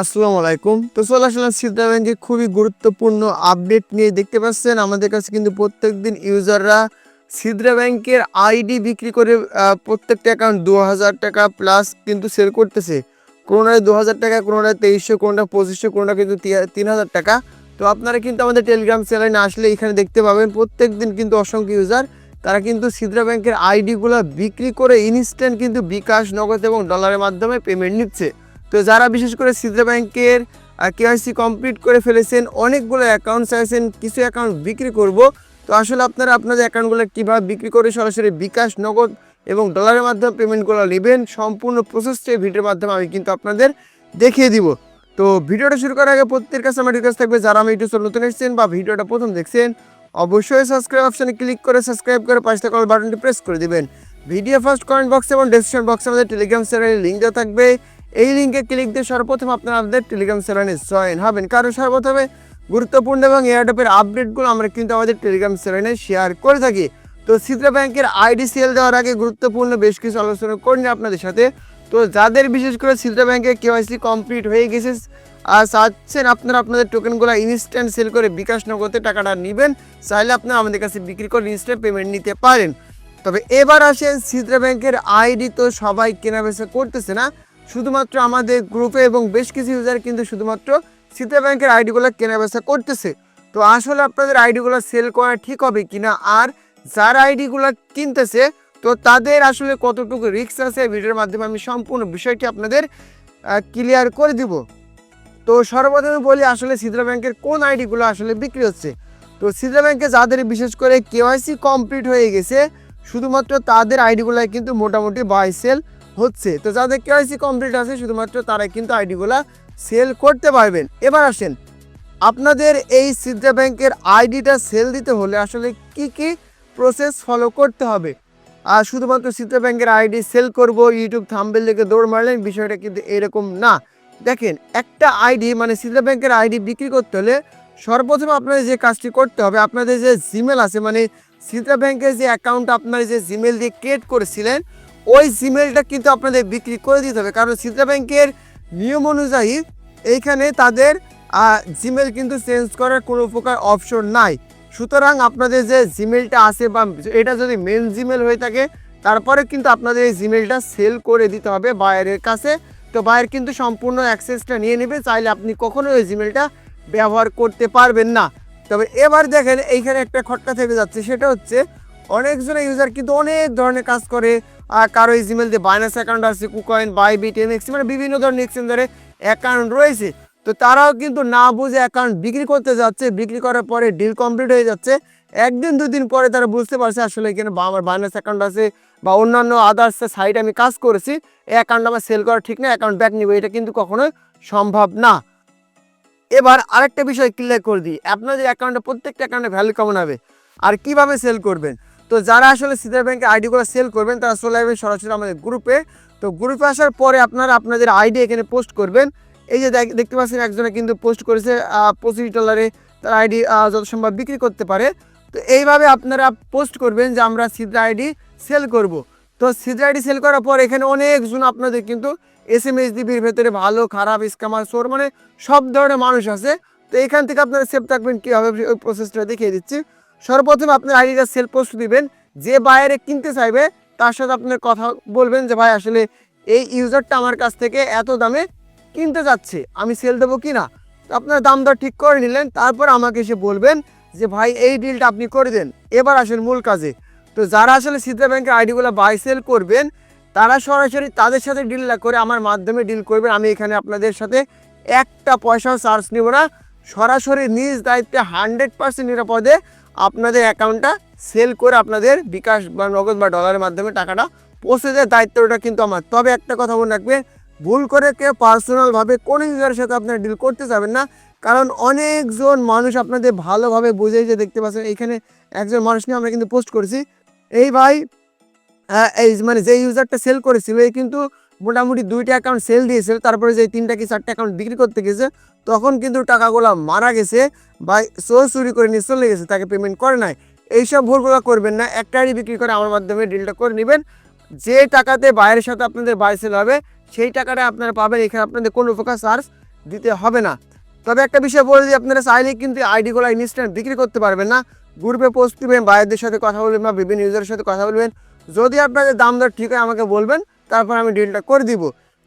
আসসালামু আলাইকুম। তো চলে সিদ্ধা ব্যাংকে খুবই গুরুত্বপূর্ণ আপডেট নিয়ে। দেখতে পাচ্ছেন, আমাদের কাছে কিন্তু প্রত্যেকদিন ইউজাররা সিদ্রা ব্যাংকের আইডি বিক্রি করে প্রত্যেকটা অ্যাকাউন্ট দু হাজার টাকা প্লাস কিন্তু সেল করতেছে। কোনোটায় দু হাজার টাকা কোনোটা তেইশশো, কোনোটা পঁচিশশো, কোনোটা কিন্তু তিন হাজার টাকা। তো আপনারা কিন্তু আমাদের টেলিগ্রাম চ্যানেলে আসলে এখানে দেখতে পাবেন প্রত্যেক দিন কিন্তু অসংখ্য ইউজার, তারা কিন্তু সিদ্রা ব্যাংকের আইডিগুলো বিক্রি করে ইনস্ট্যান্ট কিন্তু বিকাশ, নগদ এবং ডলারের মাধ্যমে পেমেন্ট নিচ্ছে। তো যারা বিশেষ করে সিদ্রা ব্যাংকের কেআইসি কমপ্লিট করে ফেলেছেন, অনেকগুলো অ্যাকাউন্ট চাইছেন, কিছু অ্যাকাউন্ট বিক্রি করব। তো আসলে আপনারা আপনাদের অ্যাকাউন্টগুলো কীভাবে বিক্রি করে সরাসরি বিকাশ, নগদ এবং ডলারের মাধ্যমে পেমেন্টগুলো নেবেন, সম্পূর্ণ প্রসেসটা ভিডিওর মাধ্যমে আমি কিন্তু আপনাদের দেখিয়ে দিব। তো ভিডিওটা শুরু করার আগে প্রত্যেকের কাছে আমার রিকোয়েস্ট থাকবে, যারা আমি ইউটিউব নতুন এসেছেন বা ভিডিওটা প্রথম দেখছেন, অবশ্যই সাবস্ক্রাইব অপশানে ক্লিক করে সাবস্ক্রাইব করে পাশে থাকা বাটনটি প্রেস করে দিবেন। ভিডিও ফার্স্ট কমেন্ট বক্স এবং ডেসক্রিপশন বক্সে আমাদের টেলিগ্রাম চ্যানেলের লিঙ্ক দেওয়া থাকবে। এই লিঙ্কে ক্লিক দিয়ে সর্বপ্রথম আপনারা আমাদের টেলিগ্রাম চ্যানেলে জয়েন হবেন। কারণ সর্বপ্রথমে গুরুত্বপূর্ণ এবং এয়ারটেপের আপডেটগুলো আমরা কিন্তু আমাদের টেলিগ্রাম চ্যানেলে শেয়ার করে থাকি। তো সিদ্রা ব্যাংকের আইডি সেল দেওয়ার আগে গুরুত্বপূর্ণ বেশ কিছু আলোচনা করে নিই আপনাদের সাথে। তো যাদের বিশেষ করে সিদ্রা ব্যাংকে কেওয়াইসি কমপ্লিট হয়ে গেছে, আর চাচ্ছেন আপনারা আপনাদের টোকেনগুলো ইনস্ট্যান্ট সেল করে বিকাশ নগদে টাকাটা নেবেন, চাইলে আপনারা আমাদের কাছে বিক্রি করে ইনস্ট্যান্ট পেমেন্ট নিতে পারেন। তবে এবার আসেন সিদ্রা ব্যাংকের আইডি তো সবাই কেনাবেচা করতেছে না শুধুমাত্র আমাদের গ্রুপে এবং বেশ কিছু ইউজার কিন্তু শুধুমাত্র সিদ্রা ব্যাংকের আইডিগুলো কেনাবেচা করতেছে। তো আসলে আপনাদের আইডিগুলো সেল করা ঠিক হবে কিনা আর যার আইডিগুলো কিনতেছে, তো তাদের আসলে কতটুকু রিস্ক আছে ভিডিওর মাধ্যমে আমি সম্পূর্ণ বিষয়টি আপনাদের ক্লিয়ার করে দিব। তো সর্বপ্রথমে বলি আসলে সিদ্রা ব্যাংকের কোন আইডিগুলো আসলে বিক্রি হচ্ছে? তো সিদ্রা ব্যাংকে যাদের বিশেষ করে কেওয়াইসি কমপ্লিট হয়ে গেছে, শুধুমাত্র তাদের আইডিগুলো কিন্তু মোটামুটি বাই সেল হচ্ছে। তো যাদের কেওয়াইসি কমপ্লিট আছে, শুধুমাত্র তারা কিন্তু আইডিগুলো সেল করতে পারবেন। এবার আসেন, আপনাদের এই সিদ্রা ব্যাংকের আইডিটা সেল দিতে হলে আসলে কি কি প্রসেস ফলো করতে হবে? আর শুধুমাত্র সিদ্রা ব্যাংকের আইডি সেল করব ইউটিউব থাম্বেল থেকে দৌড় মারলেন, বিষয়টা কিন্তু এরকম না। দেখেন, একটা আইডি মানে সিদ্রা ব্যাংকের আইডি বিক্রি করতে হলে সর্বপ্রথম আপনাদের যে কাজটি করতে হবে, আপনাদের যে জিমেল আছে মানে সিদ্রা ব্যাংকের যে অ্যাকাউন্ট আপনারা যে জিমেল দিয়ে ক্রিয়েট করেছিলেন ওই জিমেলটা কিন্তু আপনাদের বিক্রি করে দিতে হবে। কারণ সিদ্রা ব্যাংকের নিয়ম অনুযায়ী এইখানে তাদের জিমেল কিন্তু চেঞ্জ করার কোনো প্রকার অপশন নাই। সুতরাং আপনাদের যে জিমেলটা আছে বা এটা যদি মেন জিমেল হয়ে থাকে, তারপরে কিন্তু আপনাদের এই জিমেলটা সেল করে দিতে হবে বায়ারের কাছে। তো বায়ার কিন্তু সম্পূর্ণ অ্যাক্সেসটা নিয়ে নেবে, চাইলে আপনি কখনোই ওই জিমেলটা ব্যবহার করতে পারবেন না। তবে এবার দেখেন, এইখানে একটা খটকা থেকে যাচ্ছে, সেটা হচ্ছে অনেকজন ইউজার কিন্তু অনেক ধরনের কাজ করে। আর কারও এই জিমেল দিয়ে বাইনাস অ্যাকাউন্ট আছে কুকয়েন বাইবিট এমএক্স মানে বিভিন্ন ধরনের এক্সচেঞ্জারে অ্যাকাউন্ট রয়েছে। তো তারাও কিন্তু না বুঝে অ্যাকাউন্ট বিক্রি করতে যাচ্ছে। বিক্রি করার পরে ডিল কমপ্লিট হয়ে যাচ্ছে। একদিন, দুদিন পরে তারা বুঝতে পারছে, আসলে এখানে আমার বাইনাস অ্যাকাউন্ট আছে বা অন্যান্য আদার্স সাইটে আমি কাজ করেছি। এই অ্যাকাউন্ট আমার সেল করা ঠিক না অ্যাকাউন্ট ব্যাক নিবে। এটা কিন্তু কখনোই সম্ভব না। এবার আরেকটা বিষয় ক্লিয়ার করে দিই। আপনাদের অ্যাকাউন্টে প্রত্যেকটা অ্যাকাউন্টে ভ্যালু কেমন হবে। আর কীভাবে সেল করবেন? তো যারা আসলে সিদ্ধার ব্যাংকে আইডিগুলো সেল করবেন, তারা চলে আসবেন সরাসরি আমাদের গ্রুপে তো গ্রুপে আসার পরে আপনারা আপনাদের আইডি এখানে পোস্ট করবেন। এই যে দেখতে পাচ্ছেন একজনে কিন্তু পোস্ট করেছে পঁচিশ ডলারে তার আইডি যত সম্ভব বিক্রি করতে পারে। তো এইভাবে আপনারা পোস্ট করবেন যে আমরা সিদ্রা আইডি সেল করব। তো সিদ্রা আইডি সেল করার পর এখানে অনেকজন আপনাদের কিন্তু এস এম এস ডিবির ভেতরে ভালো, খারাপ স্কামার সোর মানে সব ধরনের মানুষ আছে। তো এখান থেকে আপনারা সেভ থাকবেন। কীভাবে ওই প্রসেসটা দেখিয়ে দিচ্ছি। সর্বপ্রথম আপনার আইডিটা সেল পোস্ট দিবেন, যে বাইরে কিনতে চাইবে, তার সাথে আপনার কথা বলবেন যে, ভাই, আসলে এই ইউজারটা আমার কাছ থেকে এত দামে কিনতে যাচ্ছে, আমি সেল দেবো কি না? আপনার দাম দর ঠিক করে নিলেন, তারপর আমাকে এসে বলবেন যে, ভাই, এই ডিলটা আপনি করে দেন, এবার আসেন মূল কাজে। তো যারা আসলে সিদ্ধা ব্যাংকের আইডিগুলো বাই সেল করবেন, তারা সরাসরি তাদের সাথে ডিল করে আমার মাধ্যমে ডিল করবেন। আমি এখানে আপনাদের সাথে একটা পয়সাও চার্জ নিব না। সরাসরি নিজ দায়িত্বে হান্ড্রেড পার্সেন্ট নিরাপদে আপনাদের অ্যাকাউন্টটা সেল করে আপনাদের বিকাশ বা নগদ বা ডলারের মাধ্যমে টাকাটা পৌঁছে দেওয়ার দায়িত্বটা কিন্তু আমার। তবে একটা কথা মনে রাখবেন ভুল করে কেউ পার্সোনালভাবে কোনো ইউজারের সাথে আপনারা ডিল করতে যাবেন না, কারণ অনেকজন মানুষ আপনাদের ভালোভাবে বুঝে যে দেখতে পাচ্ছেন এখানে একজন মানুষ নিয়ে আমরা কিন্তু পোস্ট করেছি। এই ভাই এই মানে যে ইউজারটা সেল করেছিল, এই কিন্তু মোটামুটি দুইটা অ্যাকাউন্ট সেল দিয়েছিল, তারপরে যে তিনটা কি চারটা অ্যাকাউন্ট বিক্রি করতে গেছে, তখন কিন্তু টাকাগুলো মারা গেছে বা চোর চুরি করে নিয়ে চলে গেছে, তাকে পেমেন্ট করে নাই। এইসব ভুলগুলো করবেন না, একটা আইডি বিক্রি করে আমার মাধ্যমে ডিলটা করে নেবেন। যে টাকাতে বাইরের সাথে আপনাদের বাই সেল হবে, সেই টাকাটা আপনারা পাবেন, এখানে আপনাদের কোনো প্রকার চার্জ দিতে হবে না। তবে একটা বিষয় বলে দিই, আপনারা চাইলে কিন্তু আইডিগুলো ইনস্ট্যান্ট বিক্রি করতে পারবেন না। গ্রুপে পোস্ট দিবেন বাইরদের সাথে কথা বলবেন বা বিভিন্ন ইউজারের সাথে কথা বলবেন। যদি আপনাদের দাম দর ঠিক হয়, আমাকে বলবেন। তারপর আমি ডিলটা করে দিব।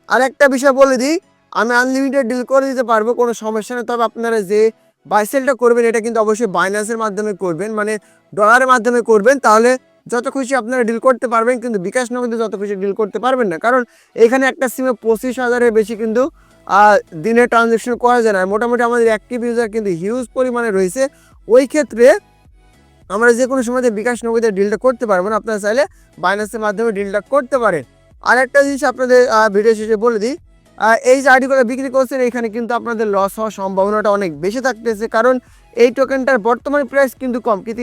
আর একটা বিষয় বলে দিই আমি আনলিমিটেড ডিল করে দিতে পারব কোনো সমস্যা নেই। তবে আপনারা যে বাইসেলটা করবেন এটা কিন্তু অবশ্যই বাইন্যান্সের মাধ্যমে করবেন মানে ডলারের মাধ্যমে করবেন। তাহলে যত খুশি আপনারা ডিল করতে পারবেন কিন্তু বিকাশ নগদে যত খুশি ডিল করতে পারবেন না। কারণ এখানে একটা সিমে পঁচিশ হাজারের বেশি কিন্তু আহ, দিনে ট্রানজ্যাকশন করা যায় না। মোটামুটি আমাদের অ্যাক্টিভ ইউজার কিন্তু হিউজ পরিমাণে রয়েছে। ওই ক্ষেত্রে আমরা যে কোনো সময় বিকাশ নগদে ডিলটা করতে পারব না। আপনারা চাইলে বাইন্যান্সের মাধ্যমে ডিলটা করতে পারেন। আর একটা জিনিস আপনাদের ভিডিও শেষে বলে দিই। এই যে আইডিগুলো বিক্রি করছেন, এখানে কিন্তু আপনাদের লস হওয়ার সম্ভাবনাটা অনেক বেশি থাকতেছে। কারণ এই টোকেনটার বর্তমান প্রাইস কিন্তু কম, কিন্তু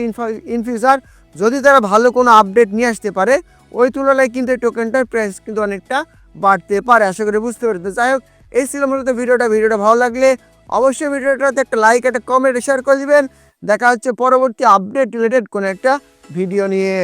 ইন ফিউচার যদি তারা ভালো কোনো আপডেট নিয়ে আসতে পারে, ওই তুলনায় কিন্তু এই টোকেনটার প্রাইস কিন্তু অনেকটা বাড়তে পারে। আশা করি বুঝতে পারতে যাই হোক, এই ছিল মূলত ভিডিওটা। ভিডিওটা ভালো লাগলে অবশ্যই ভিডিওটাতে একটা লাইক একটা কমেন্ট শেয়ার করে দিবেন। দেখা হচ্ছে পরবর্তী আপডেট রিলেটেড কোনো একটা ভিডিও নিয়ে।